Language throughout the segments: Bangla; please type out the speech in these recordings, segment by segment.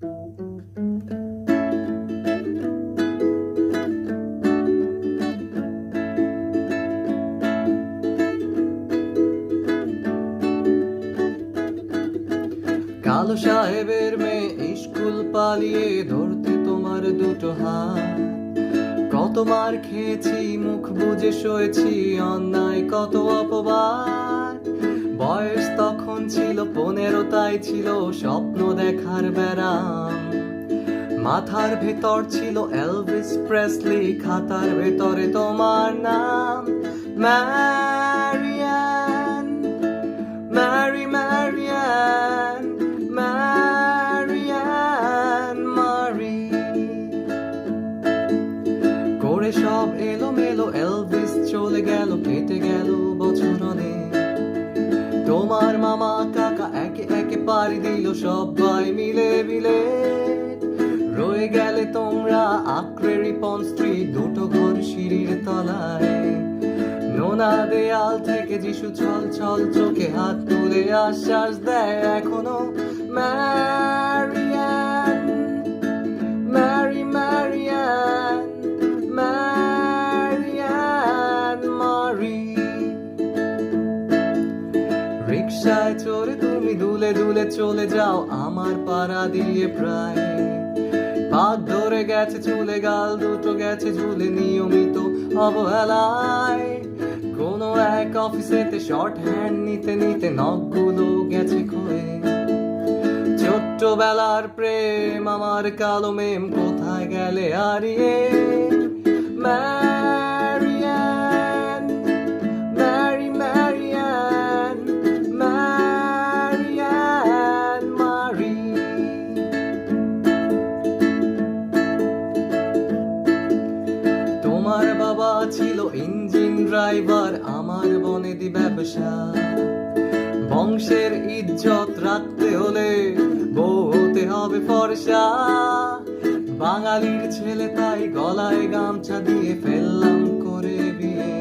কালো সাহেবের মেয়ে স্কুল পালিয়ে ধরতে তোমার দুটো হাত। কত মার খেয়েছি, মুখ বুজে সয়েছি, অন্যায় কত অপবাদ। বয়স তখন ছিল পনেরো তাই ছিল স্বপ্ন দেখার ব্যারাম মাথার ভেতর ছিল এলভিস প্রেসলি, খাতার ভেতরে তোমার নাম। ম্যারিয়ান, ম্যারি, ম্যারিয়ান ম্যারিয়ান মারি। করে সব এলো মেলো এলভিস চলে গেল, কেটে গেল বছর অনেক। সবাই মিলে মিলে রয়ে গেলে তোমরা আক্রে রিপন স্ত্রী দুটো ঘর সিঁড়ির তলায়। নোনা দেয়াল থেকে যিশু ছল ছল চোখে হাত তুলে আশ্বাস দেয়, এখনও ম্যারিয়ান রিক্সায় চড়ে তুমি দুলে দুলে চলে যাও, আমার পাড়া দিয়ে প্রায়। পাক ধরে গেছে চুলে গাল, দুটো গেছে ঝুলে নিয়মিত অবহেলায়। কোনো এক অফিসেতে শর্ট হ্যান্ড নিতে নিতে নখগুলো গেছে ক্ষয়ে ছোট্টবেলার প্রেম, আমার কালো মেম কোথায় গেলে হারিয়ে? ম্যারিয়ান ছিল ইঞ্জিন ড্রাইভার, আমার বনেদি ব্যবসা। বংশের ইজ্জত রাখতে হলে বউ হবে ফর্সা। বাঙালির ছেলে তাই গলায় গামছা দিয়ে ফেললাম করে বিয়ে।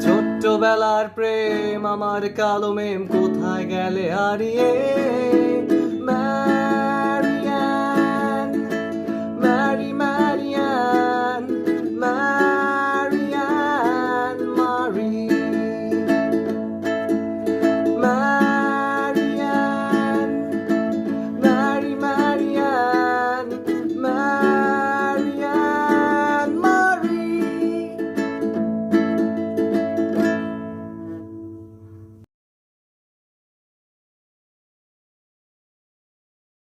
ছোট্টবেলার প্রেম আমার কালো মেম কোথায় গেলে হারিয়ে?